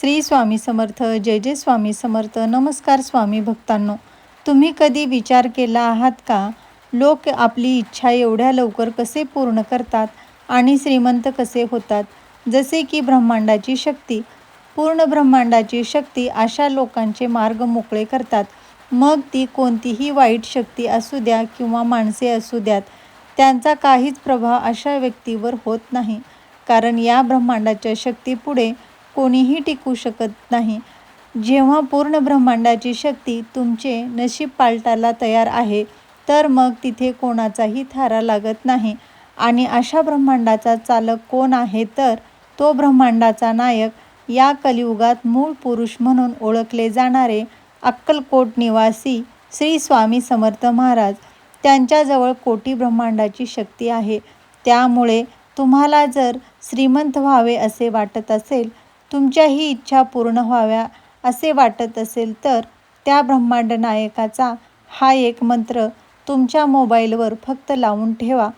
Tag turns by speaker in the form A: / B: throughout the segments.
A: श्री स्वामी समर्थ जय जय स्वामी समर्थ नमस्कार स्वामी भक्तांनो. तुम्ही कधी विचार केला आहात का? लोक आपली इच्छा एवढ्या लवकर कसे पूर्ण करतात आणि श्रीमंत कसे होतात? जसे की ब्रह्मांडाची शक्ती. पूर्ण ब्रह्मांडाची शक्ती अशा लोकांचे मार्ग मोकळे करतात. मग ती कोणतीही वाईट शक्ती असू द्या किंवा माणसे असू द्यात त्यांचा काहीच प्रभाव अशा व्यक्तीवर होत नाही. कारण या ब्रह्मांडाच्या शक्तीपुढे कोणीही टिकू शकत नाही. जेव्हा पूर्ण ब्रह्मांडाची शक्ती तुमचे नशीब पालटायला तयार आहे तर मग तिथे कोणाचाही थारा लागत नाही. आणि अशा ब्रह्मांडाचा चालक कोण आहे तर तो ब्रह्मांडाचा नायक. या कलियुगात मूळ पुरुष म्हणून ओळखले जाणारे अक्कलकोट निवासी श्री स्वामी समर्थ महाराज त्यांच्याजवळ कोटी ब्रह्मांडाची शक्ती आहे. त्यामुळे तुम्हाला जर श्रीमंत व्हावे असे वाटत असेल तुमच्याही इच्छा पूर्ण व्हाव्या असे वाटत असेल तर त्या ब्रह्मांड नायकाचा हा एक मंत्र तुमच्या मोबाईलवर फक्त लावून ठेवा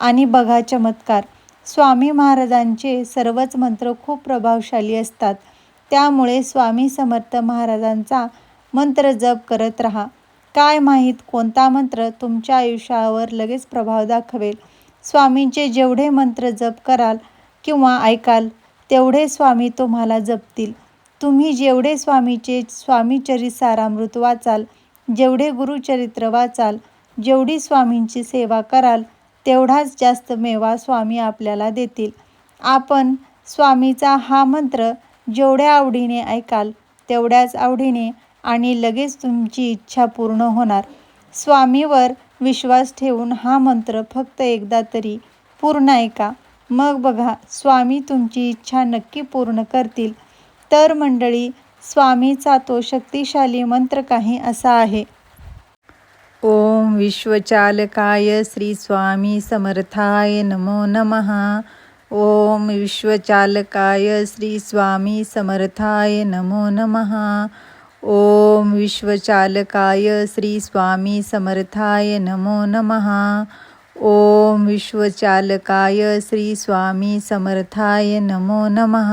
A: आणि बघा चमत्कार. स्वामी महाराजांचे सर्वच मंत्र खूप प्रभावशाली असतात. त्यामुळे स्वामी समर्थ महाराजांचा मंत्र जप करत राहा. काय माहीत कोणता मंत्र तुमच्या आयुष्यावर लगेच प्रभाव दाखवेल. स्वामींचे जेवढे मंत्र जप कराल किंवा ऐकाल तेवढे स्वामी तुम्हाला जपतील. तुम्ही जेवढे स्वामीचे स्वामीचरित सारामृत वाचाल जेवढे गुरुचरित्र वाचाल जेवढी स्वामींची सेवा कराल तेवढाच जास्त मेवा स्वामी आपल्याला देतील. आपण स्वामीचा हा मंत्र जेवढ्या आवडीने ऐकाल तेवढ्याच आवडीने आणि लगेच तुमची इच्छा पूर्ण होणार. स्वामीवर विश्वास ठेवून हा मंत्र फक्त एकदा तरी पूर्ण ऐका. मग बघा स्वामी तुमची इच्छा नक्की पूर्ण करतील. तर मंडळी स्वामीचा तो शक्तिशाली मंत्र काही असा आहे. ओम विश्वचालकाय श्री स्वामी समर्थाय नमो नमहा ओम विश्वचालकाय श्री स्वामी समर्थाय नमो नमहा ओम विश्वचालकाय श्री स्वामी समर्थाय नमो नमहा ओम विश्वचालकाय श्री स्वामी समर्थाय नमो नमः।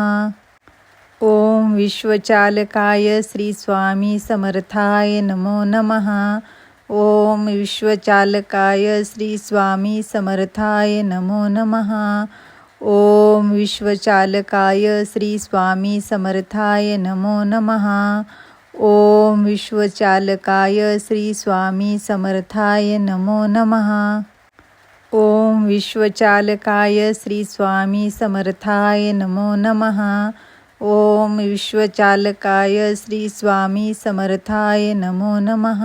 A: ओम विश्वचालकाय श्री स्वामी समर्थाय नमो नमः। ओम विश्वचालकाय श्री स्वामी समर्थाय नमो नमः। ओम विश्वचालकाय श्री स्वामी समर्थाय नमो नमः। ओम विश्वचालकाय श्री स्वामी समर्थाय नमो नमः। ओम विश्वचालकाय श्री स्वामी समर्थाय नमो नमः। ओम विश्वचालकाय श्री स्वामी समर्थाय नमो नमः।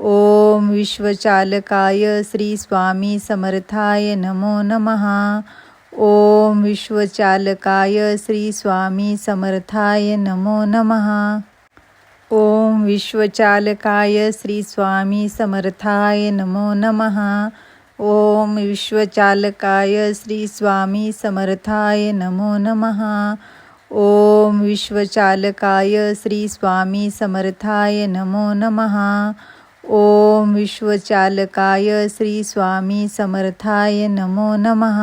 A: ओम विश्वचालकाय श्री स्वामी समर्थाय नमो नमः। ओम विश्वचालकाय श्री स्वामी समर्थाय नमो नमः। ओम विश्वचालकाय श्री स्वामी समर्थाय नमो नमः। ओम विश्वचालकाय श्री स्वामी समर्थाय नमो नमः। ओम विश्वचालकाय श्री स्वामी समर्थाय नमो नमः। ओम विश्वचालकाय श्री स्वामी समर्थाय नमो नमः।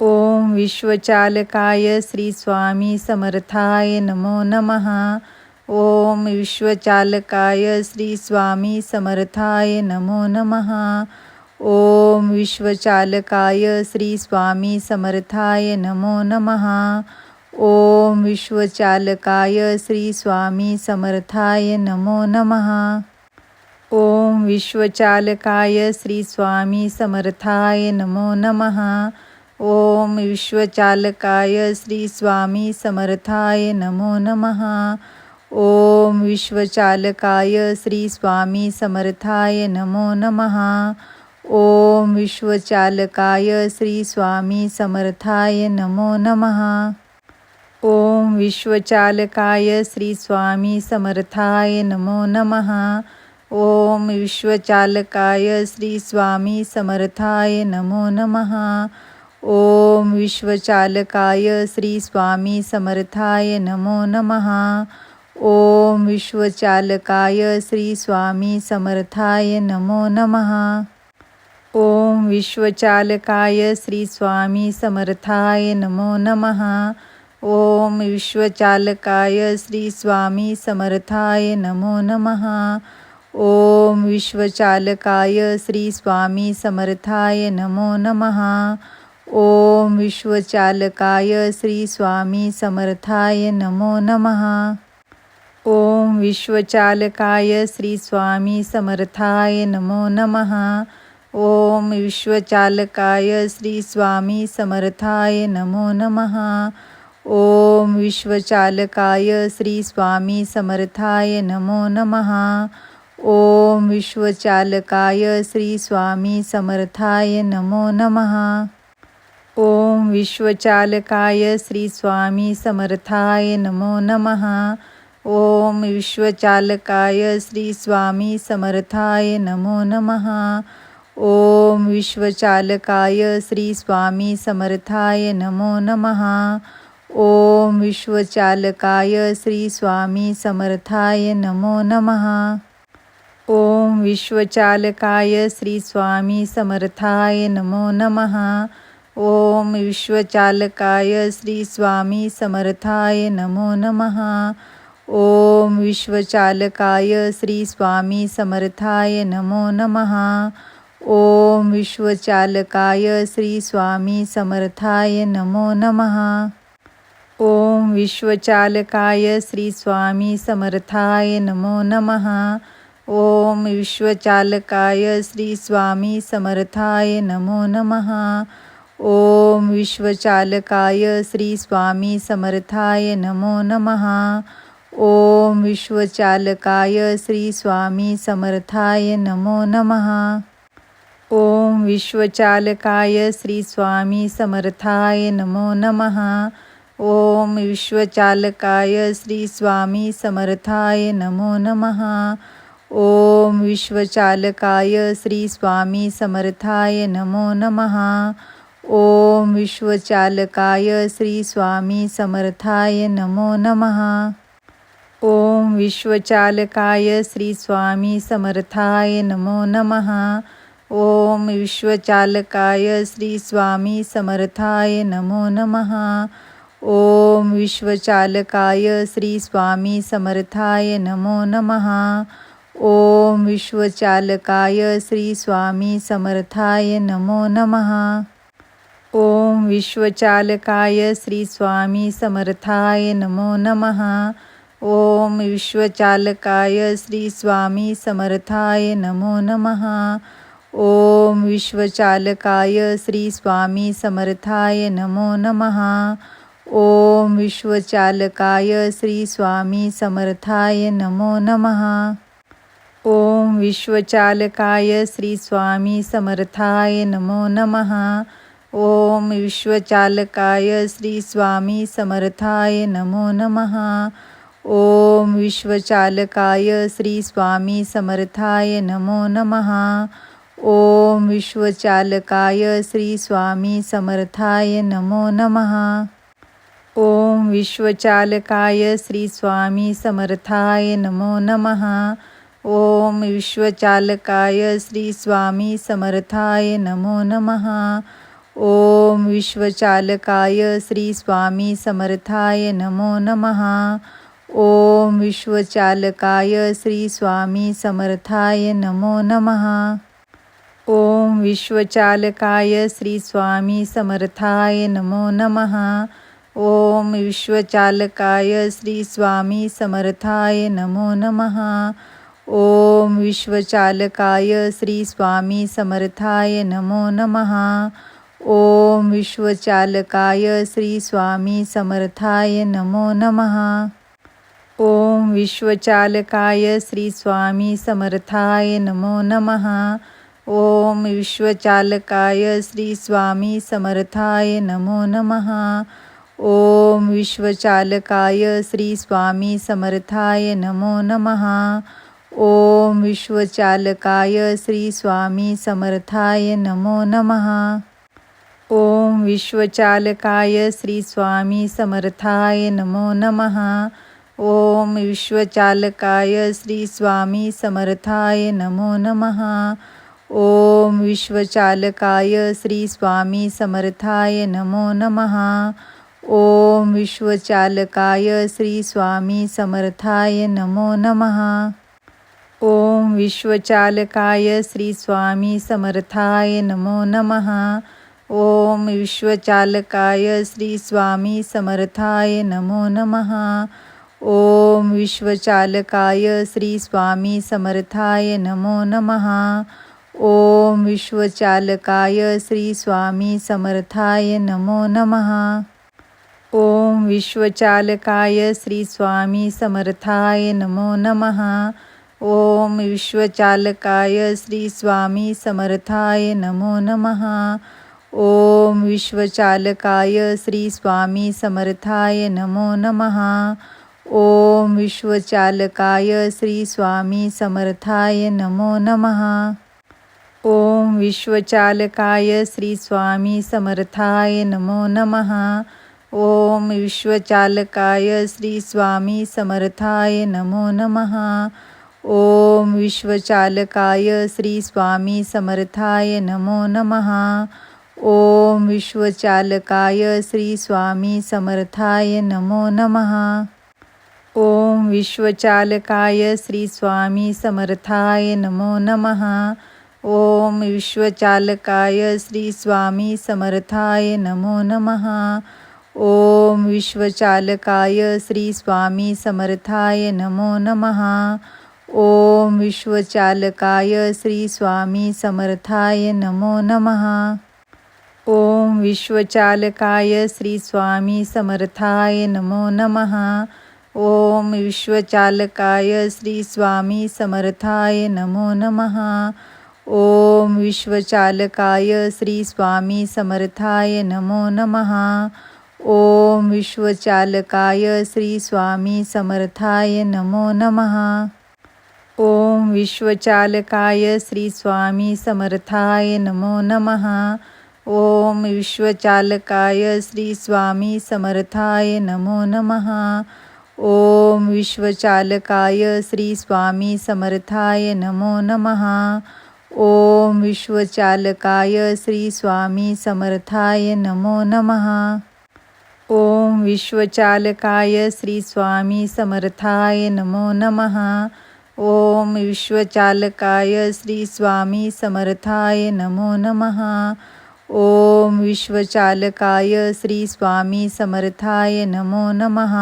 A: ओम विश्वचालकाय श्री स्वामी समर्थाय नमो नमः। ओम विश्वचालकाय श्री स्वामी समर्थाय नमो नमः। ओम विश्वचालकाय श्री स्वामी समर्थाय नमो नमः। ओम विश्वचालकाय श्री स्वामी समर्थाय नमो नमः। ओम विश्वचालकाय श्री स्वामी समर्थाय नमो नमः। ओम विश्वचालकाय श्री स्वामी समर्थाय नमो नमः। ओम विश्वचालकाय श्री स्वामी समर्थाय नमो नमः। ओम विश्वचालकाय श्री स्वामी समर्थाय नमो नमः। ओम विश्वचालकाय श्री स्वामी समर्थाय नमो नमः। ओम विश्वचालकाय श्री स्वामी समर्थाय नमो नमः। ओम विश्वचालकाय श्री स्वामी समर्थाय नमो नमः। ओम विश्वचालकाय श्री स्वामी समर्थाय नमो नमः। ओम विश्वचालकाय श्री स्वामी समर्थाय नमो नमः। ओम विश्वचालकाय श्री स्वामी समर्थाय नमो नमः। ओम विश्वचालकाय श्री स्वामी समर्थाय नमो नमः। ओम विश्वचालकाय श्री स्वामी समर्थाय नमो नमः। ओम विश्वचालकाय श्री स्वामी समर्थाय नमो नमः। ओम विश्वचालकाय श्री स्वामी समर्थाय नमो नमः। ओम विश्वचालकाय श्री स्वामी समर्थाय नमो नमः। ओम विश्वचालकाय श्री स्वामी समर्थाय नमो नमः। ओम विश्वचालकाय श्री स्वामी समर्थाय नमो नमः। ओम विश्वचालकाय श्री स्वामी समर्थाय नमो नमः। ओम विश्वचालकाय श्री स्वामी समर्थाय नमो नमः। ओम विश्वचालकाय श्री स्वामी समर्थाय नमो नमः। ओम विश्वचालकाय श्री स्वामी समर्थाय नमो नमः। ओम विश्वचालकाय श्री स्वामी समर्थाय नमो नमः। ओम विश्वचालकाय श्री स्वामी समर्थाय नमो नमः। ओम विश्वचालकाय श्री स्वामी समर्थाय नमो नमः। ओम विश्वचालकाय श्री स्वामी समर्थाय नमो नमः। ओम विश्वचालकाय श्री स्वामी समर्थाय नमो नमः। ओम विश्वचालकाय श्री स्वामी समर्थाय नमो नमः। ओम विश्वचालकाय श्री स्वामी समर्थाय नमो नमः। ओम विश्वचालकाय श्री स्वामी समर्थाय नमो नमः। ओम विश्वचालकाय श्री स्वामी समर्थाय नमो नमः। ओम विश्वचालकाय श्री स्वामी समर्थाय नमो नमः। ओम विश्वचालकाय श्री स्वामी समर्थाय नमो नमः। ओम विश्वचालकाय श्री स्वामी समर्थाय नमो नमः। ओम विश्वचालकाय श्री स्वामी समर्थाय नमो नमः। ओम विश्वचालकाय श्री स्वामी समर्थाय नमो नमः। ओम विश्वचालकाय श्री स्वामी समर्थाय नमो नमः। ओम विश्वचालकाय श्री स्वामी समर्थाय नमो नमः। ओम विश्वचालकाय श्री स्वामी समर्थाय नमो नमः। ओम विश्वचालकाय श्री स्वामी समर्थाय नमो नमः। ओम विश्वचालकाय श्री स्वामी समर्थाय नमो नमः। ओम विश्वचालकाय श्री स्वामी समर्थाय नमो नमः। ओम विश्वचालकाय श्री स्वामी समर्थाय नमो नमः। ओम विश्वचालकाय श्री स्वामी समर्थाय नमो नमः। ओम विश्वचालकाय श्री स्वामी समर्थाय नमो नमः। ओम विश्वचालकाय श्री स्वामी समर्थाय नमो नमः। ओम विश्वचालकाय श्री स्वामी समर्थाय नमो नमः। ओम विश्वचालकाय श्री स्वामी समर्थाय नमो नमः। ओम विश्वचालकाय श्री स्वामी समर्थाय नमो नमः। ओम विश्वचालकाय श्री स्वामी समर्थाय नमो नमः। ओम विश्वचालकाय श्री स्वामी समर्थाय नमो नमः। ओम विश्वचालकाय श्री स्वामी समर्थाय नमो नमः। ओम विश्वचालकाय श्री स्वामी समर्थाय नमो नमः। ओम विश्वचालकाय श्री स्वामी समर्थाय नमो नमः। ओम विश्वचालकाय श्री स्वामी समर्थाय नमो नमः। ओम विश्वचालकाय श्री स्वामी समर्थाय नमो नमः। ओम विश्वचालकाय श्री स्वामी समर्थाय नमो नमः। ओम विश्वचालकाय श्री स्वामी समर्थाय नमो नमः। ओम विश्वचालकाय श्री स्वामी समर्थाय नमो नमः। ओम विश्वचालकाय श्री स्वामी समर्थाय नमो नमः। ओम विश्वचालकाय श्री स्वामी समर्थाय नमो नमः। ओम विश्वचालकाय श्री स्वामी समर्थाय नमो नमः। ओम विश्वचालकाय श्री स्वामी समर्थाय नमो नमः। ओम विश्वचालकाय श्री स्वामी समर्थाय नमो नमः। ओम विश्वचालकाय श्री स्वामी समर्थाय नमो नमः। ओम विश्वचालकाय श्री स्वामी समर्थाय नमो नमः। ओम विश्वचालकाय श्री स्वामी समर्थाय नमो नमः। ओम विश्वचालकाय श्री स्वामी समर्थाय नमो नमः। ओम विश्वचालकाय श्री स्वामी समर्थाय नमो नमः। ओम विश्वचालकाय श्री स्वामी समर्थाय नमो नमः। ओम विश्वचालकाय श्री स्वामी समर्थाय नमो नमः। ओम विश्वचालकाय श्री स्वामी समर्थाय नमो नमः। ओम विश्वचालकाय श्री स्वामी समर्थाय नमो नमः। ओम विश्वचालकाय श्री स्वामी समर्थाय नमो नमः। ओम विश्वचालकाय श्री स्वामी समर्थाय नमो नमः। ओम विश्वचालकाय श्री स्वामी समर्थाय नमो नमः। ओम विश्वचालकाय श्री स्वामी समर्थाय नमो नमः। ओम विश्वचालकाय श्री स्वामी समर्थाय नमो नमः। ओम विश्वचालकाय श्री स्वामी समर्थाय नमो नमः। ओम विश्वचालकाय श्री स्वामी समर्थाय नमो नमः। ओम विश्वचालकाय श्री स्वामी समर्थाय नमो नमः। ओम विश्वचालकाय श्री स्वामी समर्थाय नमो नमः। ओम विश्वचालकाय श्री स्वामी समर्थाय नमो नमः। ओम विश्वचालकाय श्री स्वामी समर्थाय नमो नमः। ओम विश्वचालकाय श्री स्वामी समर्थाय नमो नमः। ओम विश्वचालकाय श्री स्वामी समर्थाय नमो नमः। ओम विश्वचालकाय श्री स्वामी समर्थाय नमो नमः। ओम विश्वचालकाय श्री स्वामी समर्थाय नमो नमः।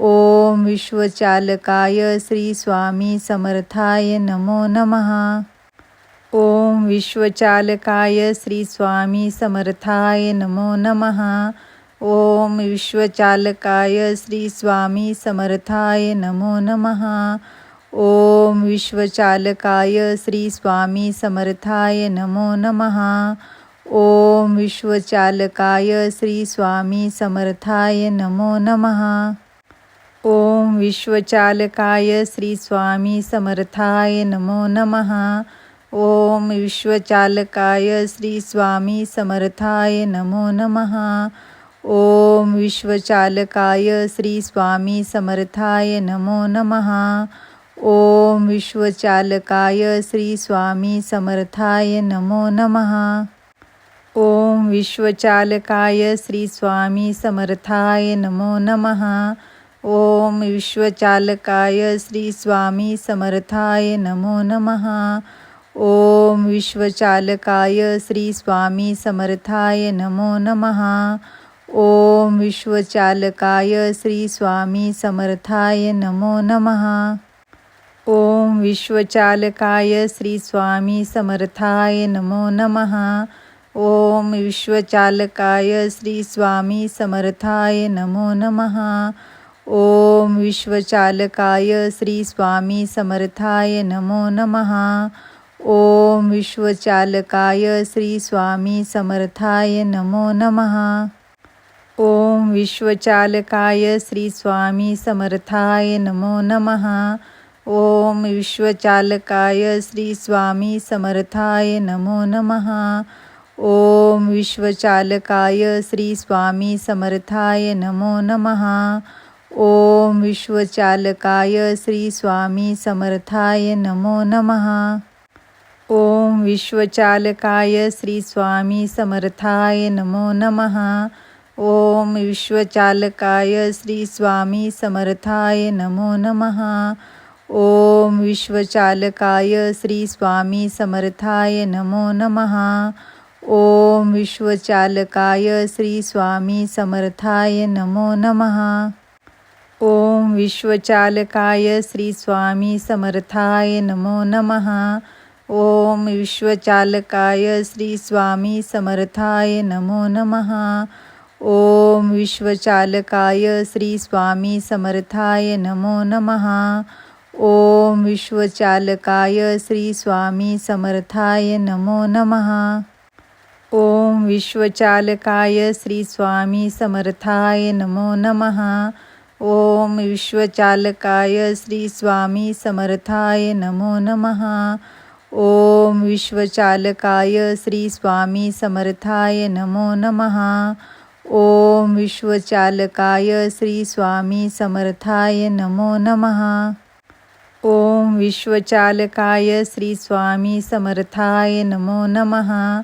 A: ओम विश्वचालकाय श्री स्वामी समर्थाय नमो नमः। ओम विश्वचालकाय श्री स्वामी समर्थाय नमो नमः। ओम विश्वचालकाय श्री स्वामी समर्थाय नमो नमः। ओम विश्वचालकाय श्री स्वामी समर्थाय नमो नमः। ओम विश्वचालकाय श्री स्वामी समर्थाय नमो नमः। ओम विश्वचालकाय श्री स्वामी समर्थाय नमो नमः। ओम विश्वचालकाय श्री स्वामी समर्थाय नमो नमः। ओम विश्वचालकाय श्री स्वामी समर्थाय नमो नमः। ओम विश्वचालकाय श्री स्वामी समर्थाय नमो नमः। ओम विश्वचालकाय श्री स्वामी समर्थाय नमो नमः। ओम विश्वचालकाय श्री स्वामी समर्थाय नमो नमः। ओम विश्वचालकाय श्री स्वामी समर्थाय नमो नमः। ओम विश्वचालकाय श्री स्वामी समर्थाय नमो नमः। ओम विश्वचालकाय श्री स्वामी समर्थाय नमो नमः। ओम विश्वचालकाय श्री स्वामी समर्थाय नमो नमः। ओम विश्वचालकाय श्री स्वामी समर्थाय नमो नमः। ओम विश्वचालकाय श्री स्वामी समर्थाय नमो नमः। ओम विश्वचालकाय श्री स्वामी समर्थाय नमो नमः। ओम विश्वचालकाय श्री स्वामी समर्थाय नमो नमः। ओम विश्वचालकाय श्री स्वामी समर्थाय नमो नमः। ओम विश्वचालकाय श्री स्वामी समर्थाय नमो नमः। ओम विश्वचालकाय श्री स्वामी समर्थाय नमो नमः। ओम विश्वचालकाय श्री स्वामी समर्थाय नमो नमः। ओम विश्वचालकाय श्री स्वामी समर्थाय नमो नमः। ओम विश्वचालकाय श्री स्वामी समर्थाय नमो नमः। ओम विश्वचालकाय श्री स्वामी समर्थाय नमो नमः। ओम विश्वचालकाय श्री स्वामी समर्थाय नमो नमः। ओम विश्वचालकाय श्री स्वामी समर्थाय नमो नमः। ओम विश्वचालकाय श्री स्वामी समर्थाय नमो नमः। ओम विश्वचालकाय श्री स्वामी समर्थाय नमो नमः। ओम विश्वचालकाय श्री स्वामी समर्थाय नमो नमः। ओम विश्वचालकाय श्री स्वामी समर्थाय नमो नमः। ओम विश्वचालकाय श्री स्वामी समर्थाय नमो नमः। ओम विश्वचालकाय श्री स्वामी समर्थाय नमो नमः।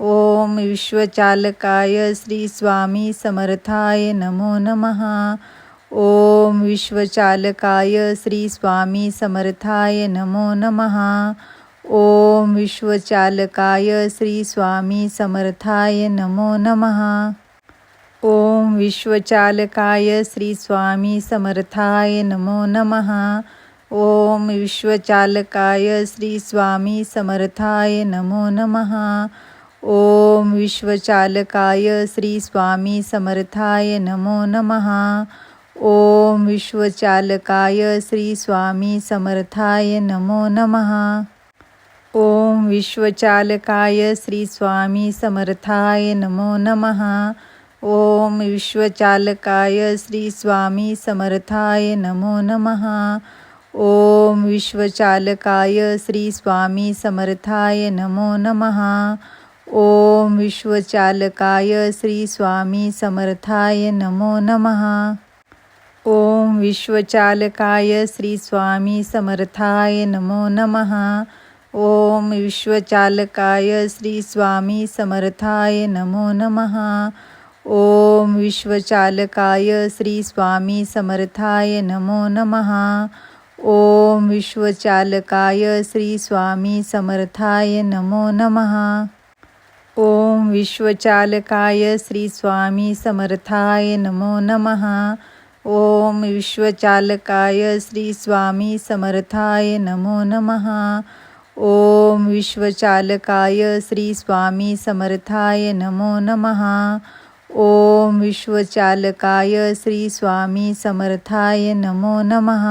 A: ओम विश्वचालकाय श्री स्वामी समर्थाय नमो नमः। ओम विश्वचालकाय श्री स्वामी समर्थाय नमो नमः। ओम विश्वचालकाय श्री स्वामी समर्थाय नमो नमः। ओम विश्वचालकाय श्री स्वामी समर्थाय नमो नमः। ओम विश्वचालकाय श्री स्वामी समर्थाय नमो नमः। ओम विश्वचालकाय श्री स्वामी समर्थाय नमो नमः। ओम विश्वचालकाय श्री स्वामी समर्थाय नमो नमः। ओम विश्वचालकाय श्री स्वामी समर्थाय नमो नमः। ओम विश्वचालकाय श्री स्वामी समर्थाय नमो नमः। ओम विश्वचालकाय श्री स्वामी समर्थाय नमो नमः। ओम विश्वचालकाय श्री स्वामी समर्थाय नमो नमः। ओम विश्वचालकाय श्री स्वामी समर्थाय नमो नमः। ओम विश्वचालकाय श्री स्वामी समर्थाय नमो नमः। ओम विश्वचालकाय श्री स्वामी समर्थाय नमो नमः। ओम विश्वचालकाय श्री स्वामी समर्थाय नमो नमः। ओम विश्वचालकाय श्री स्वामी समर्थाय नमो नमः। ओम विश्वचालकाय श्री स्वामी समर्थाय नमो नमः। ओम विश्वचालकाय श्री स्वामी समर्थाय नमो नमः। ओम विश्वचालकाय श्री स्वामी समर्थाय नमो नमः।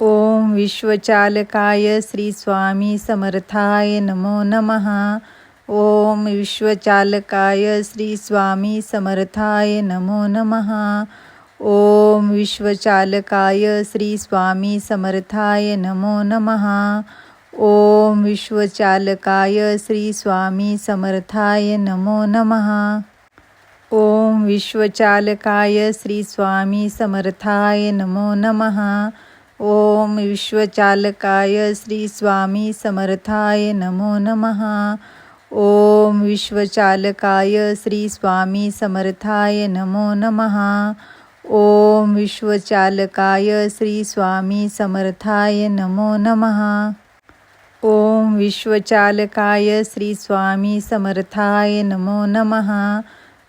A: ओम विश्वचालकाय श्री स्वामी समर्थाय नमो नमः। ओम विश्वचालकाय श्री स्वामी समर्थाय नमो नमः। ओम विश्वचालकाय श्री स्वामी समर्थाय नमो नमः। ओम विश्वचालकाय श्री स्वामी समर्थाय नमो नमः। ओम विश्वचालकाय श्री स्वामी समर्थाय नमो नमः। ओम विश्वचालकाय श्री स्वामी समर्थाय नमो नमः। ओम विश्वचालकाय श्री स्वामी समर्थाय नमो नमः। ओम विश्वचालकाय श्री स्वामी समर्थाय नमो नमः। ओम विश्वचालकाय श्री स्वामी समर्थाय नमो नमः।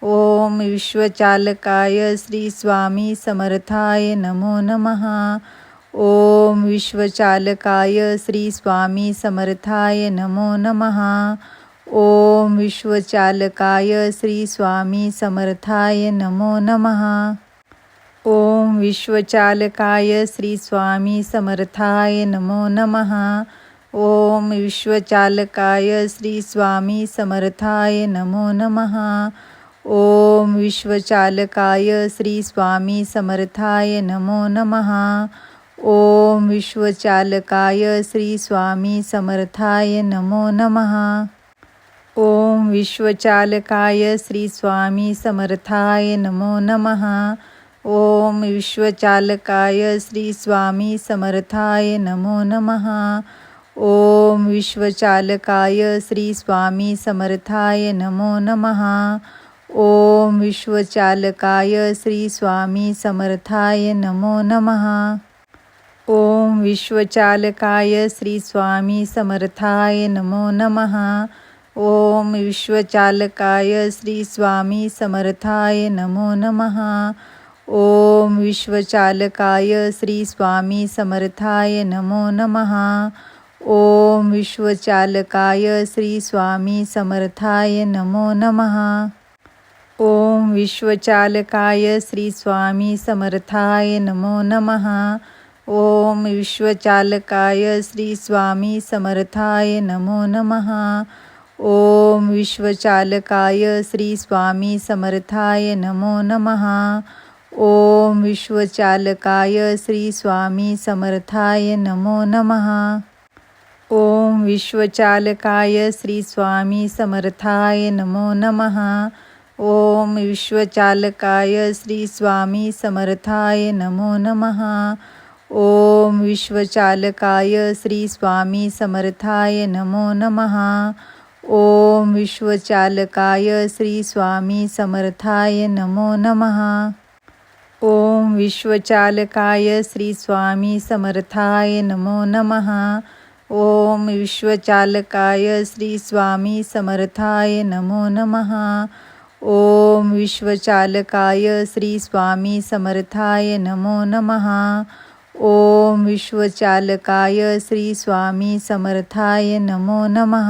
A: ओम विश्वचालकाय श्री स्वामी समर्थाय नमो नमः। ओम विश्वचालकाय श्री स्वामी समर्थाय नमो नमः। ओम विश्वचालकाय श्री स्वामी समर्थाय नमो नमः। ओम विश्वचालकाय श्री स्वामी समर्थाय नमो नमः। ओम विश्वचालकाय श्री स्वामी समर्थाय नमो नमः। ओम विश्वचालकाय श्री स्वामी समर्थाय नमो नमः। ओम विश्वचालकाय श्री स्वामी समर्थाय नमो नमः। ओम विश्वचालकाय श्री स्वामी समर्थाय नमो नमः। ओम विश्वचालकाय श्री स्वामी समर्थाय नमो नमः। ओम विश्वचालकाय श्री स्वामी समर्थाय नमो नमः। ओम विश्वचालकाय श्री स्वामी समर्थाय नमो नमः। ओम विश्वचालकाय श्री स्वामी समर्थाय नमो नमः। ओम विश्वचालकाय श्री स्वामी समर्थाय नमो नमः। ओम विश्वचालकाय श्री स्वामी समर्थाय नमो नमः। ओम विश्वचालकाय श्री स्वामी समर्थाय नमो नमः। ओम विश्वचालकाय श्री स्वामी समर्थाय नमो नमः। ओम विश्वचालकाय श्री स्वामी समर्थाय नमो नमः। ओम विश्वचालकाय श्री स्वामी समर्थाय नमो नमः। ओम विश्वचालकाय श्री स्वामी समर्थाय नमो नमः। ओम विश्वचालकाय श्री स्वामी समर्थाय नमो नमः। ओम विश्वचालकाय श्री स्वामी समर्थाय नमो नमः। ओम विश्वचालकाय श्री स्वामी समर्थाय नमो नमः। ओम विश्वचालकाय श्री स्वामी समर्थाय नमो नमः। ओम विश्वचालकाय श्री स्वामी समर्थाय नमो नमः। ओम विश्वचालकाय श्री स्वामी समर्थाय नमो नमः। ओम विश्वचालकाय श्री स्वामी समर्थाय नमो नमः। ओम विश्वचालकाय श्री स्वामी समर्थाय नमो नमः।